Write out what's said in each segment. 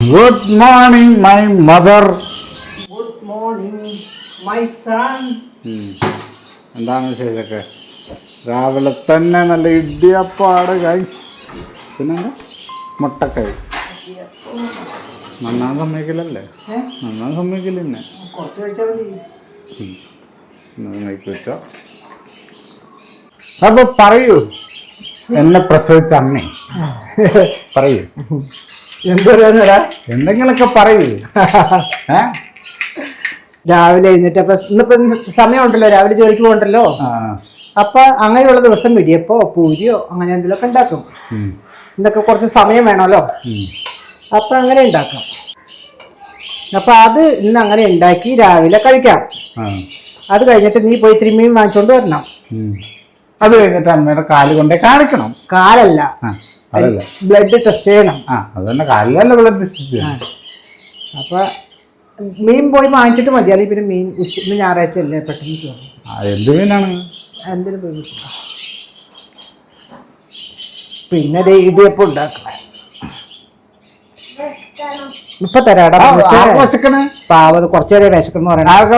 Good morning my mother good morning my son എന്താണ് വിശേഷമൊക്കെ? രാവിലെ തന്നെ നല്ല ഇടിയപ്പാട് കായ് പിന്നെ മുട്ടക്കായ് നന്നാൻ സമ്മതിക്കില്ലല്ലേ? നന്നാൻ സമ്മതിക്കില്ല എന്നെ കുറച്ച് കഴിച്ചാൽ മതി. നന്നായി വെച്ചോ. അപ്പൊ പറയൂ. എന്നെ പ്രസവിച്ച അമ്മേ. പറയൂ. എന്ത് പറയാനാ എന്തെങ്കിലുമൊക്കെ പറയൂ. ഏ? രാവിലെ എഴുന്നേറ്റപ്പോ ഇന്നിപ്പോ സമയമുണ്ടല്ലോ രാവിലെ ജോലിക്ക് പോകണ്ടല്ലോ. അപ്പൊ അങ്ങനെയുള്ള ദിവസം ഇടിയപ്പോ പൂരിയോ അങ്ങനെ എന്തെങ്കിലുമൊക്കെ ഉണ്ടാക്കും. ഇന്നൊക്കെ കുറച്ച് സമയം വേണമല്ലോ. അപ്പൊ അങ്ങനെ ഉണ്ടാക്കാം. അപ്പൊ അത് ഇന്ന് അങ്ങനെ ഉണ്ടാക്കി രാവിലെ കഴിക്കാം. അത് കഴിഞ്ഞിട്ട് നീ പോയി ഇത്തിരി മീൻ വാങ്ങിച്ചോണ്ട് വരണം. അത് കഴിഞ്ഞിട്ട് അമ്മയുടെ കാൽ കൊണ്ടേ കാണിക്കണം. കാലല്ല. ബ്ലഡ് ടെസ്റ്റ് ചെയ്യണം. ആ അത് തന്നെ കാലിലല്ല ബ്ലഡ് ടെസ്റ്റ് അപ്പൊ മീൻ പോയി വാങ്ങിച്ചിട്ട് മതി. അല്ലെങ്കിൽ പിന്നെ മീൻ ഉച്ച ഇന്ന് ഞായറാഴ്ച അല്ലേ പെട്ടെന്ന് എന്ത് മീനാണ്? എന്തിനു പോയി. പിന്നെ ദേ ഇടിയപ്പം ഉണ്ടാക്കണം. ഇപ്പൊ തരാടാ വച്ചക്കണ്? പാവത് കുറച്ചേരെ വിശക്കെന്ന് പറയണം. ആർക്കാ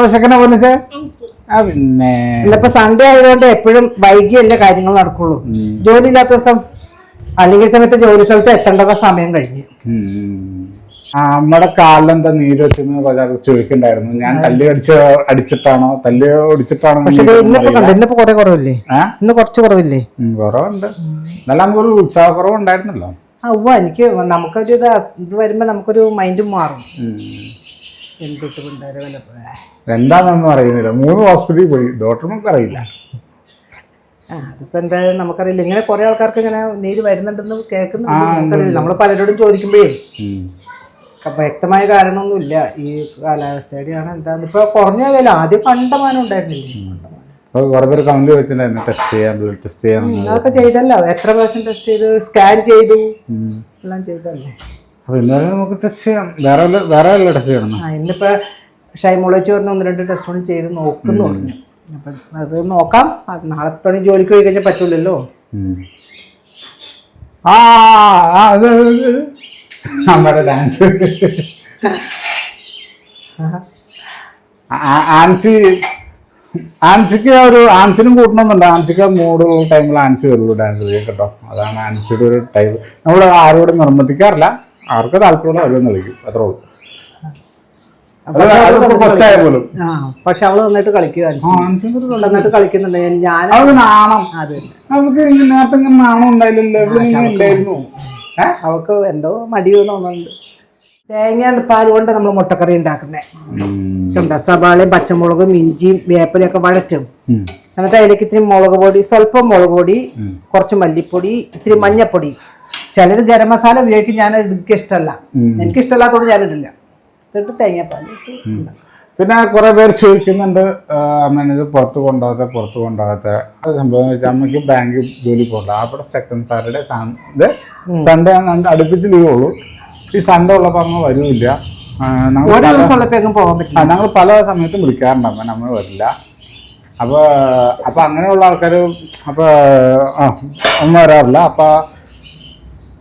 ആ പിന്നെ. ഇന്നിപ്പോ സൺഡേ ആയതുകൊണ്ട് എപ്പോഴും വൈകിയല്ലേ കാര്യങ്ങൾ നടക്കുള്ളൂ. ജോലി ഇല്ലാത്ത ദിവസം അല്ലെങ്കിൽ സമയത്ത് ജോലി സ്ഥലത്ത് എത്തേണ്ടത് സമയം കഴിഞ്ഞു. നമ്മുടെ കാലിലെന്താ നീര് വെച്ചെന്ന് ചോദിക്കണ്ടായിരുന്നു ഞാൻ തല്ല് അടിച്ച് അടിച്ചിട്ടാണോ? തല്ല് ഒടിച്ചിട്ടാണോ പക്ഷെ ഇത് എന്ന് ഇന്നിപ്പോ കണ്ടു ഇന്നിപ്പോ കുറെ കുറവില്ലേ? ഇന്ന് കുറച്ച് കുറവില്ലേ? കുറവുണ്ട്. എന്നാലും നമുക്കൊരു ഉത്സാഹക്കുറവ് ഉണ്ടായിരുന്നല്ലോ. ആ ഉവ്വ എനിക്ക് നമുക്കൊരു ഇത് ഇത് വരുമ്പോ നമുക്കൊരു മൈൻഡും മാറും. എന്തിട്ട് കൊണ്ടുവരെ വല്ലപ്പോഴേ. എന്താണെന്നൊന്നും അറിയുന്നില്ല. മൂന്ന് ഹോസ്പിറ്റലിൽ പോയി. ഡോക്ടർമാർക്ക് അറിയില്ല. എന്തായാലും നമുക്കറിയില്ല. ഇങ്ങനെ കുറെ ആൾക്കാർക്ക് ഇങ്ങനെ നീര് വരുന്നുണ്ടെന്ന് കേൾക്കുന്നുണ്ട്. നമ്മൾ പലരോടും ചോദിക്കുമ്പോഴേ വ്യക്തമായ കാരണമൊന്നുമില്ല. ഈ കാലാവസ്ഥയുടെയാണ് എന്താണ് ഇപ്പൊ കുറഞ്ഞ വില. ആദ്യം കണ്ടമാനം ഉണ്ടായിരുന്നില്ലേ? കുറെ പേര് കമന്റ് വെച്ചിട്ടുണ്ടായിരുന്നു. ടെസ്റ്റ് ചെയ്യാൻ ബ്ലഡ് ടെസ്റ്റ് ചെയ്യാൻ അതൊക്കെ ചെയ്തല്ലോ. എത്ര പ്രാവശ്യം ടെസ്റ്റ് ചെയ്തു? സ്കാൻ ചെയ്തു. എല്ലാം ചെയ്തല്ലേ? അപ്പൊ ഇന്നലെ നമുക്ക് ടെസ്റ്റ് ചെയ്യാം. വേറെ വല്ല- വേറെ ടെസ്റ്റ് ചെയ്യണം. ഇന്നിപ്പോ ഷൈമോളജി പറഞ്ഞ ഒന്ന് രണ്ട് ടെസ്റ്റ് കൂടി ചെയ്ത് നോക്കുന്നു പറഞ്ഞു. അപ്പൊ അത് നോക്കാം. അത് നാളെ തുടങ്ങി ജോലിക്ക് പോയി കഴിഞ്ഞാൽ പറ്റൂലല്ലോ. ആ ആ, അത് അത് നമ്മുടെ ഡാൻസ്. ആൻസി ആൻസിക്ക് ഒരു ആൻസിനും കൂട്ടണമെന്നുണ്ട് ആൻസിക്ക് മൂടുള്ള ടൈമിൽ ആൻസി വരുള്ളൂ ഡാൻസ് ചെയ്യാൻ കേട്ടോ. അതാണ് ആൻസിയുടെ ഒരു ടൈം നമ്മൾ ആരോടും നിർബന്ധിക്കാറില്ല. ആർക്ക് താല്പര്യമുള്ള അവരൊന്നും കളിക്കും. അത്രേ ഉള്ളൂ അത് അതിപ്പോ കൊച്ചായ പോലും ആ പക്ഷെ അവൾ നന്നായിട്ട് കളിക്കുക. നന്നായിട്ട് കളിക്കുന്നുണ്ട്. ഞാൻ അവൾക്ക് നാണം. അത്. നമുക്ക് നേരത്തെ നാണം ഉണ്ടായില്ലല്ലോ. അവൾക്ക് എന്തോ മടി തോന്നുന്നുണ്ട്. തേങ്ങ പാൽ കൊണ്ട് നമ്മൾ മുട്ടക്കറി ഉണ്ടാക്കുന്നത് എന്താ സവാളയും പച്ചമുളകും ഇഞ്ചിയും വേപ്പലയും ഒക്കെ വഴറ്റും എന്നിട്ട് അതിലേക്ക് ഇത്തിരി മുളക് പൊടി സ്വല്പം മുളക് പൊടി കുറച്ച് മല്ലിപ്പൊടി ഇത്തിരി മഞ്ഞപ്പൊടി. ചിലർ ഗരം മസാല ഉപയോഗിക്കും. ഞാൻ എനിക്ക് ഇഷ്ടമല്ല എനിക്ക് ഇഷ്ടമല്ലാത്തതുകൊണ്ട് ഞാനിടില്ല എന്നിട്ട് തേങ്ങാപ്പാൽ. പിന്നെ കുറെ പേർ ചോദിക്കുന്നുണ്ട് അമ്മേനെ ഇത് പുറത്ത് കൊണ്ടുപോകാത്ത പുറത്ത് കൊണ്ടുപോകാത്ത സംഭവം വെച്ചാൽ അമ്മയ്ക്ക് ബാങ്കിൽ ജോലി പോകണ്ട. അവിടെ സെക്കൻഡ് സാറ്റർഡേ ഇത് സൺഡേ അടുപ്പിച്ച് ലീവ് ഉള്ളൂ. ഈ സൺഡേ ഉള്ളപ്പോൾ അമ്മ വരുമില്ല ഞങ്ങൾ പല സമയത്തും വിളിക്കാറുണ്ട് അമ്മ നമ്മൾ വരില്ല. അപ്പോൾ അപ്പോൾ അങ്ങനെയുള്ള ആൾക്കാർ അപ്പോൾ ഒന്നും വരാറില്ല. അപ്പോൾ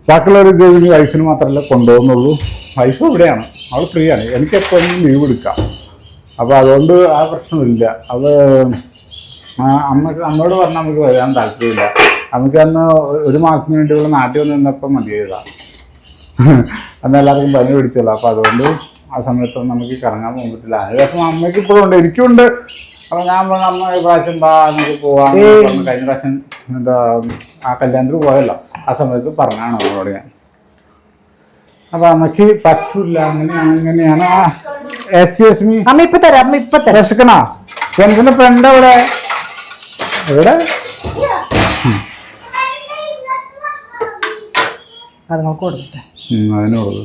ബാക്കിയുള്ളവർ ജോലി വൈഫിന് മാത്രമല്ല കൊണ്ടുപോകുന്നുള്ളൂ. വൈഫ് ഇവിടെയാണ്. അവൾ ഫ്രീ ആണ്. എനിക്ക് എപ്പോഴും ലീവ് എടുക്കാം. അപ്പോൾ അതുകൊണ്ട് ആ പ്രശ്നമില്ല. അത് അമ്മ അമ്മയ്ക്ക് അമ്മയോട് പറഞ്ഞാൽ നമുക്ക് വരാൻ താല്പര്യമില്ല. നമുക്ക് അന്ന് ഒരു മാസത്തിന് വേണ്ടി ഇവിടെ നാട്ടിൽ വന്ന് നിന്നപ്പോൾ മതിയായതാണ് അന്ന് എല്ലാവർക്കും പനി പിടിച്ചല്ലോ അപ്പോൾ അതുകൊണ്ട് ആ സമയത്തൊന്നും നമുക്ക് കറങ്ങാൻ പോകാൻ പറ്റില്ല. അതിനുശേഷം അമ്മയ്ക്ക് ഇപ്പോഴും ഉണ്ട്. എനിക്കുണ്ട്. അപ്പോൾ ഞാൻ പറഞ്ഞു അമ്മ ഈ പ്രാവശ്യം ബാ നമുക്ക് പോവാം. കഴിഞ്ഞ പ്രാവശ്യം എന്താ ആ കല്യാണത്തിന് പോയല്ലോ. ആ സമയത്ത് പറഞ്ഞാണ് അവളോട് ഞാൻ. അപ്പൊ അമ്മയ്ക്ക് പറ്റൂല. അങ്ങനെയാണ് അങ്ങനെയാണ്. ആ എക്സ്ക്യൂസ് മീ അമ്മ ഇപ്പൊ തരാം അമ്മ തരാം. ഫ്രണ്ട് എവിടെ? അതിനോട്?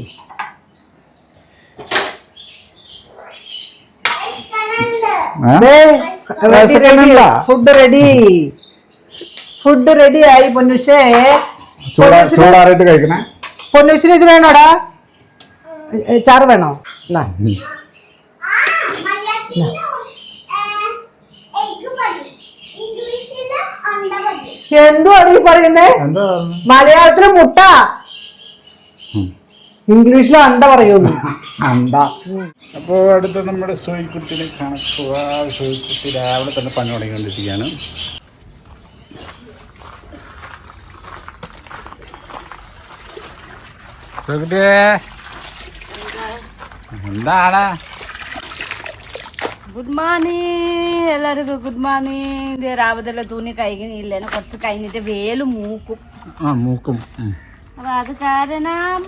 ഫുഡ് റെഡി ഫുഡ് റെഡി ആയി പൊന്നുഷേ ചൂടാറിയിട്ട് കഴിക്കണേ. പൊന്നുഷിന് ഇത് വേണോടാ? ചാറ് വേണോ? എന്നാ എന്തുവാണ് ഈ പറയുന്നേ മലയാളത്തിൽ മുട്ട. ഇംഗ്ലീഷിൽ അണ്ട പറയുന്നു. അണ്ട. അപ്പോൾ അടുത്ത നമ്മുടെ സോയിക്കുട്ടിനെ കണക്കുക സോയിക്കുട്ടി രാവിലെ തന്നെ പണി തുടങ്ങിക്കൊണ്ടിരിക്കുകയാണ്. സോയിക്കുട്ടിയെ എന്താണ്? ഗുഡ് മോർണിംഗ് എല്ലാവർക്കും ഗുഡ് മോർണിംഗ് രാവിലെ തുണി കഴുകുന്നില്ല കുറച്ച് കഴിഞ്ഞിട്ട് വേൽ മൂക്കും. ആ മൂക്കും. അപ്പൊ അത് കാരണം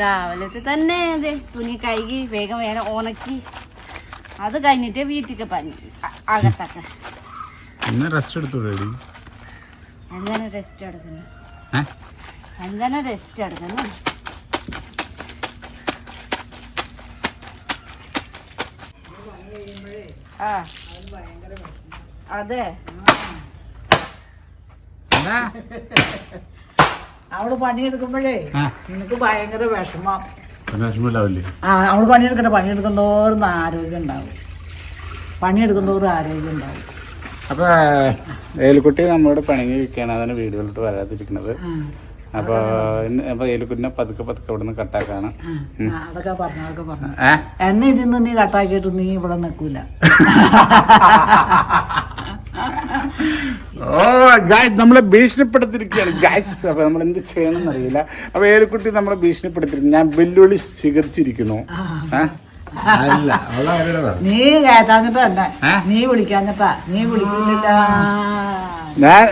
രാവിലത്തെ തന്നെ ഇത് തുണി കഴുകി വേഗം വേഗം ഉണക്കി. അത് കഴിഞ്ഞിട്ട് വീട്ടിക്ക് പണി. അകത്തൊക്കെ. റെസ്റ്റ് എടുത്തു എന്താണ് റെസ്റ്റ് എടുക്കുന്നു എന്താണ് റെസ്റ്റ് എടുക്കുന്നു ആ. അതെ. അവൾ പണിയെടുക്കുമ്പോഴേ നിനക്ക് ഭയങ്കര വിഷമം. വിഷമമില്ലാവില്ലേ? ആ അവൾ പണിയെടുക്കട്ടെ. പണിയെടുക്കുന്നതോറും ആരോഗ്യം ഉണ്ടാവും. പണിയെടുക്കുന്നതോറും ആരോഗ്യം ഉണ്ടാവും. അപ്പൊ ഏലുക്കുട്ടി നമ്മളോട് പിണങ്ങിയിരിക്കുകയാണ് അതിന് വീടുകളിലോട്ട് വരാതിരിക്കുന്നത്. അപ്പോൾ അപ്പോൾ ഏലുക്കുട്ടിനെ പതുക്കെ പതുക്കെ ഇവിടെ നിന്ന് കട്ടാക്കാണ് ആ, അതൊക്കെ പറഞ്ഞു അതൊക്കെ പറഞ്ഞു. എന്നെ ഇതിൽ ഇതിന്ന് നീ കട്ടാക്കിയിട്ട് നീ ഇവിടെ നിൽക്കൂല. ഓ ഗായ് നമ്മളെ ഭീഷണിപ്പെടുത്തിയിരിക്കുകയാണ്. ഗായ്സ് അപ്പൊ നമ്മൾ എന്ത് ചെയ്യണമെന്ന് അറിയില്ല. അപ്പൊ ഏലക്കുട്ടി നമ്മളെ ഭീഷണിപ്പെടുത്തിയിരിക്കുന്നു. ഞാൻ വെല്ലുവിളി സ്വീകരിച്ചിരിക്കുന്നു. അല്ല അവളെ ആരുടെ നീ കേട്ടാഞ്ഞിട്ടല്ല നീ വിളിക്കാഞ്ഞിട്ടാ. നീ വിളിക്കുന്നില്ല. ഞാൻ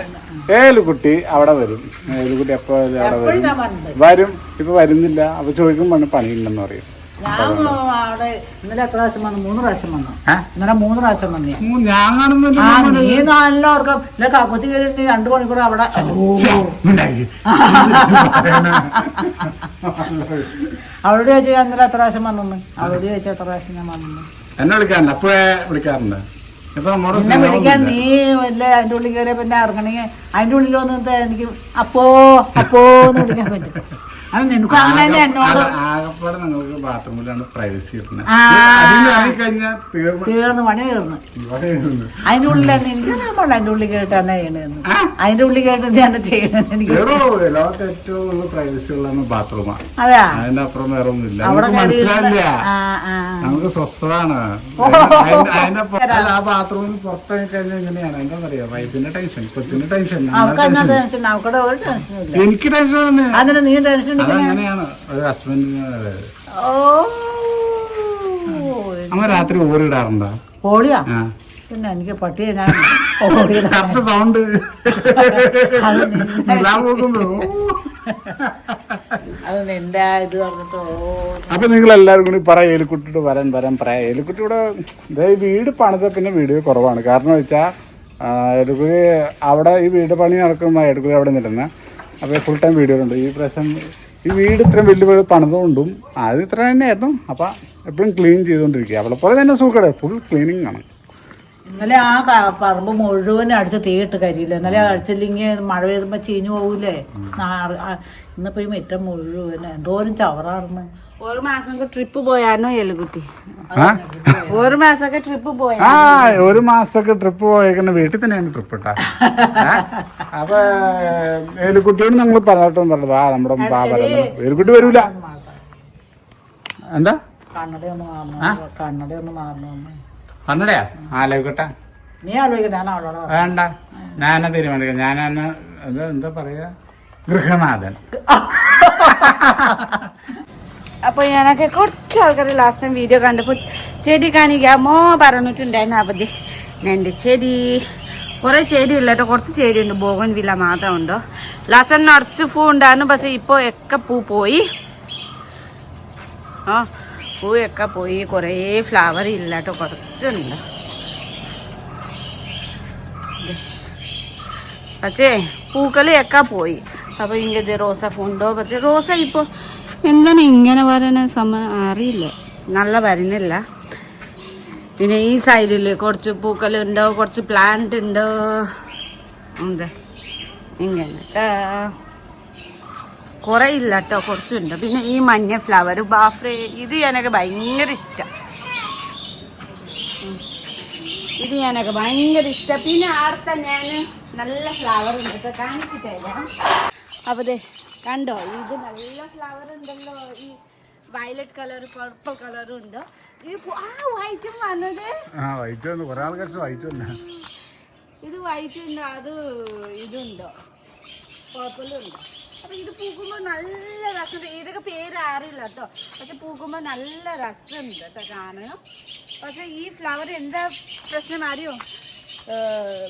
ഏലുക്കുട്ടി അവിടെ വരും. ഏലുകുട്ടി എപ്പോ അവിടെ വരും? വരും. ഇപ്പൊ വരുന്നില്ല. അപ്പൊ ചോദിക്കുമ്പോ പണിയില്ലെന്ന് പറയും. അവിടെ ഇന്നലെ എത്ര പ്രാവശ്യം വന്നു? കക്കുത്തി രണ്ടു മണിക്കൂർ അവിടെ. അവളോട് ചോദിച്ചു ഞാൻ ഇന്നലെ എത്ര പ്രാവശ്യം വന്നു? അവളോട് ചോദിച്ചു എത്ര പ്രാവശ്യം ഞാൻ വന്നു? എന്നെ വിളിക്കാറുണ്ട് അപ്പോഴേ വിളിക്കാറുണ്ട്. എന്നെ വിളിക്കാൻ. നീ വല്ല അതിന്റെ ഉള്ളിൽ കയറിയ പിന്നെ ഇറങ്ങണമെങ്കിൽ അതിന്റെ ഉള്ളിൽ വന്നിട്ട് എനിക്ക് അപ്പോ അപ്പോ എന്ന് വിളിക്കാൻ പറ്റും അത് നിനക്കും അങ്ങനെ തന്നെ എന്നോട് ആകപ്പാടെ നിങ്ങൾക്ക് ബാത്റൂമിലാണ് പ്രൈവസി കിട്ടുന്നത് ആ. അതിന് ഇറങ്ങിക്കഴിഞ്ഞാൽ തീർന്നു. തീർന്ന് പണി തീർന്ന്. അതിന്റെ ഉള്ളിൽ തന്നെ എനിക്ക് നമ്മൾ അതിന്റെ ഉള്ളിൽ കേട്ട് തന്നെ ചെയ്യണെന്ന്. അതിന്റെ ഉള്ളിൽ കേട്ട് നീ തന്നെ ചെയ്യണെന്ന് എനിക്ക് എടോ, ലോകത്ത് ഏറ്റവും കൂടുതൽ പ്രൈവസി ഉള്ളതാണ് ബാത്റൂമാണ് അതിന്റെ അപ്പുറം വേറെ ഒന്നുമില്ല. നമുക്ക് മനസ്സിലാവില്ല. നമുക്ക് സ്വസ്ഥതാണ്. അതിന്റെ ആ ബാത്റൂമിൽ പുറത്തിറങ്ങി കഴിഞ്ഞാൽ എങ്ങനെയാണ്? എന്താണെന്നറിയാം വൈഫിന്റെ ടെൻഷൻ കൊച്ചിന്റെ ടെൻഷൻ ടെൻഷൻ ടെൻഷൻ എനിക്ക് അതിന് നീ ടെൻഷൻ അതങ്ങനെയാണ് ഒരു ഹസ്ബൻഡിന് ഓ. അമ്മ രാത്രി ഓരിടാറുണ്ടോ ഓടിയാ പിന്നെ എനിക്ക് പട്ടിയെ ഞാൻ കറക്റ്റ് സൗണ്ട്. അത് നിന്നെ- നിലാവ് നോക്കുമ്പോ നിന്റെ ഇത് പറഞ്ഞിട്ട് അപ്പൊ നിങ്ങൾ എല്ലാവരും കൂടി പറ ഏലിക്കുട്ടിയോട് വരാൻ വരാൻ പറയാം ഏലിക്കുട്ടിയുടെ ഇതായി ദേ ഈ വീട് പണിത പിന്നെ വീഡിയോ കുറവാണ്. കാരണം വെച്ചാൽ എടുക്കുകയെ അവിടെ ഈ വീട് പണി നടക്കുമ്പോൾ ഏലുക്കുടി അവിടെ നിന്നിരുന്ന അപ്പോൾ ഫുൾ ടൈം വീഡിയോ ഉണ്ട് ഈ പ്രാവശ്യം ഈ വീട് ഇത്രയും വലിയ പണിതുകൊണ്ടും അത് ഇത്ര തന്നെയായിരുന്നു അപ്പം എപ്പോഴും ക്ലീൻ ചെയ്തുകൊണ്ടിരിക്കുക. അവളെ പോലെ തന്നെ സൂക്കടെ ഫുൾ ക്ലീനിങ് ആണ്. ഇന്നലെ ആ പറമ്പ് മുഴുവൻ അടിച്ച് തീയിട്ട് കരിയില്ല. ഇന്നലെ അടിച്ചില്ലെങ്കിൽ മഴ പെയ്തുമ്പോൾ ചീഞ്ഞു പോകൂലേ ഇന്നിപ്പോ ഈ മുറ്റം മുഴുവൻ എന്തോരം ചവറാർന്ന്. ഒരു മാസൊക്കെ ട്രിപ്പ് പോയാനോ എലുകുട്ടി? ആ? ഒരു മാസമൊക്കെ ട്രിപ്പ് പോയാ ആ ഒരു മാസമൊക്കെ ട്രിപ്പ് പോയേക്കുന്ന വീട്ടിൽ തന്നെയാണ് ട്രിപ്പ് ഇട്ടാ. അപ്പൊ ഏലുകുട്ടിയോട് നമ്മൾ പറഞ്ഞിട്ടും പറഞ്ഞത് ആ നമ്മുടെ ബാബ ഏലുക്കുട്ടി വരൂല. എന്താ? കണ്ണടയാ? ആലോചിക്കട്ടെ. വേണ്ട. ഞാനാ തീരുമാനിക്കാം ഞാൻ എന്താ എന്താ പറയാ? ഗൃഹനാഥൻ. അപ്പൊ ഞാനൊക്കെ കുറച്ച് ആൾക്കാർ ലാസ്റ്റ് ടൈം വീഡിയോ കണ്ടപ്പോൾ ചെടി കാണിക്കാമോ പറഞ്ഞിട്ടുണ്ടായിരുന്നു അവധി. എന്റെ ചെടി. കുറേ ചെടി ഇല്ല കേട്ടോ കുറച്ച് ചെടി ഉണ്ട്. ബോഗൻ വില്ല മാത്രം ഉണ്ടോ? ലാസ്റ്റ് ടൈം നിറച്ച് പൂ ഉണ്ടായിരുന്നു. പക്ഷെ ഇപ്പോൾ ഒക്കെ പൂ പോയി. ആ പൂവൊക്കെ പോയി. കുറേ ഫ്ലവർ ഇല്ല കേട്ടോ കുറച്ചുണ്ട് പക്ഷേ പൂക്കളൊക്കെ പോയി. അപ്പോൾ ഇങ്ങനെ റോസ ഉണ്ടോ പക്ഷേ റോസ ഇപ്പോൾ എന്താണ് ഇങ്ങനെ വരണ? സമയം അറിയില്ല. നല്ല വരുന്നില്ല. പിന്നെ ഈ സൈഡിൽ കുറച്ച് പൂക്കലുണ്ടോ കുറച്ച് പ്ലാന്റ് ഉണ്ടോ? ഉണ്ട്. ഇങ്ങനെ. കുറേ ഇല്ല കേട്ടോ കുറച്ചുണ്ട്. പിന്നെ ഈ മഞ്ഞ ഫ്ലവർ ബാഫ്രേ ഇത് എനിക്ക് ഭയങ്കര ഇഷ്ടം. ഇത് ഞാനൊക്കെ ഭയങ്കര ഇഷ്ടം. പിന്നെ ആർത്ത ഞാൻ നല്ല ഫ്ലവർ ഉണ്ട്. കേട്ടോ കാണിച്ചിട്ടില്ല അപ്പോൾ കണ്ടോ? ഇത് നല്ല ഫ്ലവർ ഉണ്ടല്ലോ. ഈ വയലറ്റ് കളർ പർപ്പിൾ കളറും ഉണ്ട്? ആ വൈറ്റും വന്നത്. ആ വൈറ്റ് വന്നു. കുറെ വൈറ്റ് വന്ന. ഇത് വൈറ്റ് ഉണ്ട്? അത് ഇതുണ്ടോ? പർപ്പിളും ഉണ്ട്? അപ്പൊ ഇത് പൂക്കുമ്പോൾ നല്ല രസം. ഇതൊക്കെ പേര് അറിയില്ല കേട്ടോ. പക്ഷെ പൂക്കുമ്പോൾ നല്ല രസമുണ്ട് കേട്ടോ കാണാൻ. പക്ഷെ ഈ ഫ്ലവർ എന്താ പ്രശ്നം? അറിയോ?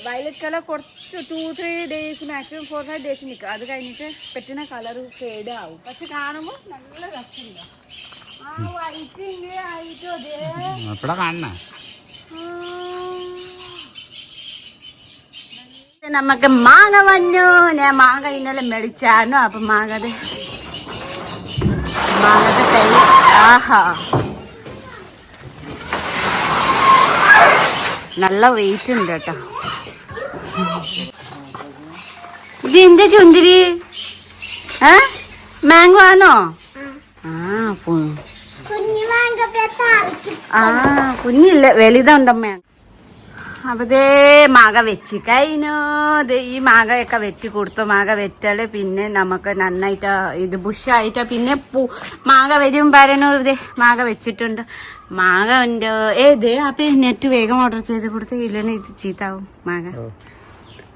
വയലറ്റ് കളർ കുറച്ച് two three days maximum four five days നിൽക്കും അത് കഴിഞ്ഞിട്ട് പെട്ടിന കളർ ഫേഡ് ആവും പക്ഷെ കാണുമ്പോൾ നല്ല രസമില്ല ആ വൈറ്റ് ഇങ്ങനെ ആയിട്ടോ അതേ എപ്പോഴാ കാണണേ നമുക്ക് മാങ്ങ വന്നു. ഞാൻ മാങ്ങ ഇന്നലെ മേടിച്ചായിരുന്നു. അപ്പൊ മാങ്ങത് മാങ്ങത് കൈ ആഹാ. നല്ല വെയിറ്റ് ഉണ്ട് കേട്ടോ. ഇത് എന്താ ചുന്തിരി ഏ? മാംഗോ ആണോ ആ ആ കുഞ്ഞില്ല വലുതുണ്ടമ്മ അപ്പൊ ദേ മാങ്ങ വെച്ച്. കഴിഞ്ഞു? ദേ ഈ മകയൊക്കെ വെറ്റി കൊടുത്തു. മക വെറ്റാൽ പിന്നെ നമുക്ക് നന്നായിട്ട് ഇത് ബുഷായിട്ട് പിന്നെ പൂ മക വരും പറയണു. ദേ മക വെച്ചിട്ടുണ്ട്. മക ഉണ്ട്. ഏ ദേ അപ്പൊ നെറ്റ് വേഗം ഓർഡർ ചെയ്ത് കൊടുത്ത്. ഇല്ലെങ്കിൽ ഇത് ചീത്താവും മക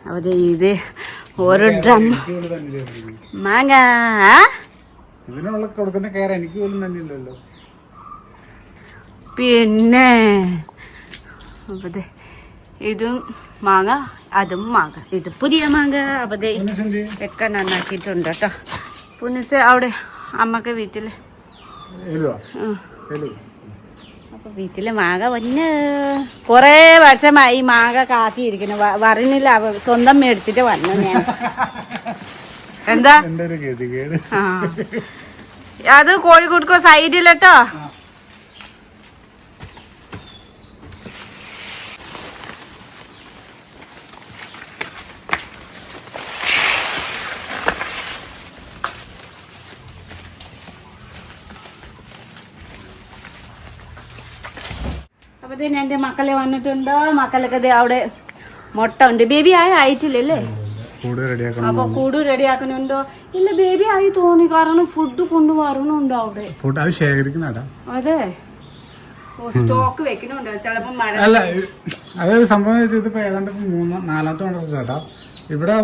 അപ്പൊ ദേ ഇത് ഓരോ ഡ്രം മക ആ? ഇതിനുള്ള കൊടുക്കുന്ന കയറി എനിക്ക് പോലും തന്നെയില്ലല്ലോ പിന്നെ അപ്പൊ ദേ ഇതും മാങ്ങ അതും മാങ്ങ. ഇത് പുതിയ മാങ്ങ. അപ്പൊ ദേ ഒക്കെ നന്നാക്കിയിട്ടുണ്ട് കേട്ടോ. പുനിസ അവിടെ അമ്മയ്ക്ക്. എലു. അപ്പൊ വീട്ടിൽ മാങ്ങ വന്ന് കൊറേ വർഷമായി മാങ്ങ കാത്തിയിരിക്കുന്നു. വറിനില്ല. സ്വന്തം മേടിച്ചിട്ട് വന്നു ഞാൻ. എന്താ? ആ. അത് കോഴിക്കോട് സൈഡിലട്ടോ എന്റെ മക്കളെ വന്നിട്ടുണ്ട്. മക്കളൊക്കെ അവിടെ മുട്ട ഉണ്ട്. ബേബി ആയ ആയിട്ടില്ലല്ലേ? അപ്പൊ കൂട് റെഡിയാക്കുന്നുണ്ടോ ഇല്ല ബേബി ആയി തോന്നി. കാരണം ഫുഡ് കൊണ്ടുവരണുണ്ടോ അവിടെ? ഫുഡ് അത് ശേഖരിക്കുന്നതാ അതെ. സ്റ്റോക്ക് വെക്കുന്നുണ്ടോ ചിലപ്പോ മഴ അല്ല അതായത് സംഭവം ഇതിപ്പോ ഏതാണ്ട് മൂന്ന് നാലാമത്തെ കൊണ്ടു ചേട്ടാ ഇവിടെ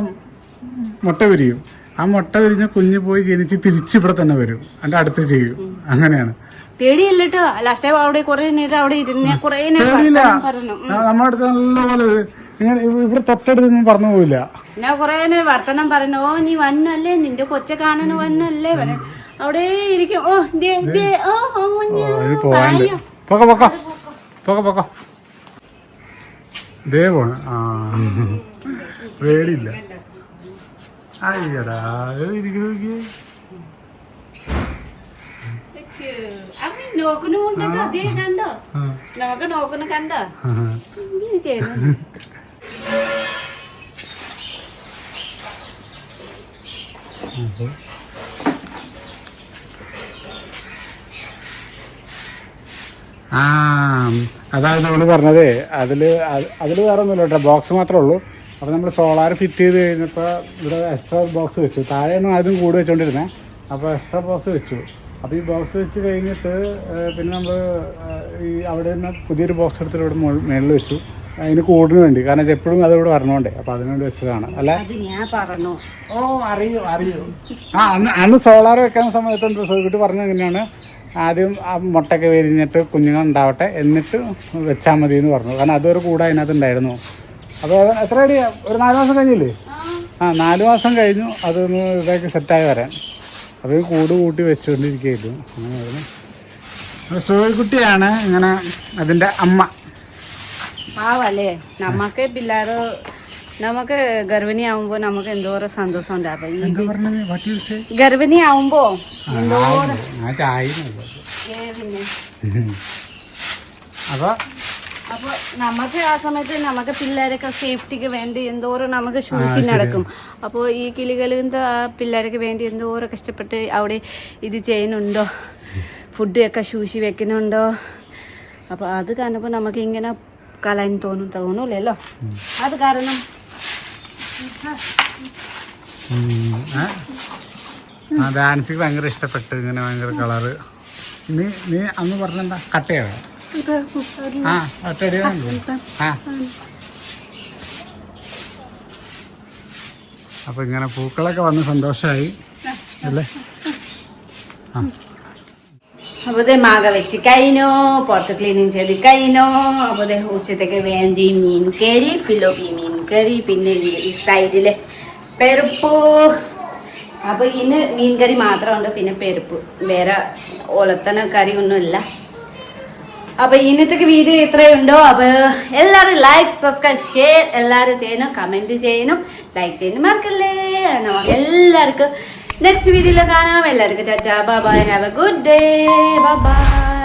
മുട്ട വിരിയും. ആ മുട്ട വിരിഞ്ഞ കുഞ്ഞ് പോയി ജനിച്ച് തിരിച്ച് ഇവിടെ തന്നെ വരും. അതിന്റെ അടുത്ത് ചെയ്യും. അങ്ങനെയാണ്. പേടിയല്ലോ ലാസ്റ്റ് ടൈം അവിടെ കുറെ നേരം അവിടെ ഇരുന്ന് കുറെ നേരം പറഞ്ഞു. നമ്മുടെ അടുത്ത് നല്ലപോലെ ഇവിടെ തൊട്ടടുത്ത് പറഞ്ഞു പോവില്ല. ഞാൻ കുറെ നേരം വർത്തനം പറഞ്ഞു. ഓ നീ വന്നല്ലേ? നിന്റെ കൊച്ച കാണാൻ വന്നല്ലേ? അവിടെ ഇരിക്കും. ഓ ദേ ദേ ഓ ഓ. പൊക്ക പൊക്ക. പൊക്ക പൊക്ക. ദേ പോണ. ആ. പേടിയില്ല. അയ്യടാ ഇരിക്കുന്നു നോക്കുന്നുണ്ടോ അതേ കണ്ടോ? ആ, നമുക്ക് നോക്കുന്നു കണ്ടോ? ആ. ചെയ്യുന്നു ആ അതാണ് നമ്മൾ പറഞ്ഞത്. അതിൽ അതിൽ അതിൽ വേറെ ഒന്നുമില്ല കേട്ടോ ബോക്സ് മാത്രമേ ഉള്ളൂ. അപ്പോൾ നമ്മൾ സോളാർ ഫിറ്റ് ചെയ്ത് കഴിഞ്ഞപ്പോൾ ഇവിടെ എക്സ്ട്രാ ബോക്സ് വെച്ചു. താഴെയാണ് ആദ്യം കൂട് വെച്ചുകൊണ്ടിരുന്നത് അപ്പോൾ എക്സ്ട്രാ ബോക്സ് വെച്ചു. അപ്പോൾ ഈ ബോക്സ് വെച്ച് കഴിഞ്ഞിട്ട് പിന്നെ നമ്മൾ ഈ അവിടെ നിന്ന് പുതിയൊരു ബോക്സ് എടുത്തിട്ട് ഇവിടെ മുകളിൽ വെച്ചു. അതിന് കൂടിന് വേണ്ടി. കാരണം എപ്പോഴും അത് ഇവിടെ വരണോണ്ടേ. അപ്പൊ അതിന് വെച്ചതാണ്. അല്ല? അത് ഞാൻ പറഞ്ഞു. ഓ അറിയൂ അറിയൂ. ആ അന്ന് അന്ന് സോളാർ വെക്കാൻ സമയത്തുണ്ട്. സോയിക്കുട്ടി പറഞ്ഞു എങ്ങനെയാണ്? ആദ്യം ആ മുട്ടയൊക്കെ വിരിഞ്ഞിട്ട് കുഞ്ഞുങ്ങൾ ഉണ്ടാവട്ടെ എന്നിട്ട് വെച്ചാൽ മതി എന്ന് പറഞ്ഞു. കാരണം അതൊരു കൂടെ അതിനകത്ത് ഉണ്ടായിരുന്നു അപ്പോൾ എത്ര അടിയാ ഒരു നാല് മാസം കഴിഞ്ഞില്ലേ? ആ. നാല് മാസം കഴിഞ്ഞു. അതൊന്ന് ഇതാക്കി സെറ്റായി വരാൻ. ഈ കൂട് കൂട്ടി വെച്ചുകൊണ്ടിരിക്കുകയായിരുന്നു സോയിക്കുട്ടിയാണ് ഇങ്ങനെ അതിന്റെ അമ്മ. പാവല്ലേ? നമുക്ക് പിള്ളേർ നമുക്ക് ഗർഭിണി ആവുമ്പോ നമുക്ക് എന്തോരം സന്തോഷം ഉണ്ടാവും ഗർഭിണി ആവുമ്പോ പിന്നെ? അപ്പോൾ അപ്പൊ നമുക്ക് ആ സമയത്ത് നമുക്ക് പിള്ളേരൊക്കെ സേഫ്റ്റിക്ക് വേണ്ടി എന്തോരം നമുക്ക് ഷൂക്കി നടക്കും. അപ്പോൾ ഈ കിളികളുടെ ആ പിള്ളേർക്ക് വേണ്ടി എന്തോരം കഷ്ടപ്പെട്ട് അവിടെ ഇത് ചെയ്യുന്നുണ്ടോ? ഒക്കെ ശൂശി വെക്കുന്നുണ്ടോ? അപ്പോൾ അത് കാണുമ്പോൾ നമുക്ക് ഇങ്ങനെ കളയാൻ തോന്നും തോന്നൂലല്ലോ. അത് കാരണം ആ. ഡാൻസ് ഭയങ്കര ഇഷ്ടപ്പെട്ടു. ഇങ്ങനെ ഭയങ്കര കളറ് നീ നീ അന്ന് പറഞ്ഞെന്താ? കട്ടയോ ആ ആ അപ്പൊ ഇങ്ങനെ പൂക്കളൊക്കെ വന്ന് സന്തോഷമായി അല്ലേ? അപ്പോൾ ഇത് മാക വെച്ച് കഴിഞ്ഞോ പുറത്ത് ക്ലീനിങ് ചെയ്ത് കഴിഞ്ഞോ അപ്പോൾ ഇത് ഉച്ചത്തേക്ക് വേണ്ടി മീൻ കറി ഫിലോപ്പി മീൻ കറി പിന്നെ ഈ സൈഡിലെ സൈഡിൽ പെരുപ്പ്. അപ്പോൾ ഇന്ന് മീൻ കറി മാത്രമുണ്ട് പിന്നെ പെരുപ്പ്. വേറെ ഓലത്തന കറി ഒന്നുമില്ല അപ്പോൾ ഇന്നത്തെ വീഡിയോ ഇത്രയുണ്ടോ? അപ്പോൾ എല്ലാവരും ലൈക്ക് സബ്സ്ക്രൈബ് ഷെയർ എല്ലാവരും ചെയ്യണം കമന്റ് ചെയ്യണം ലൈക്ക് ചെയ്യാനും മറക്കല്ലേ? ആണോ? എല്ലാവർക്കും നെക്സ്റ്റ് വീഡിയോയിൽ കാണാം. എല്ലാവർക്കും tata bye have a good day bye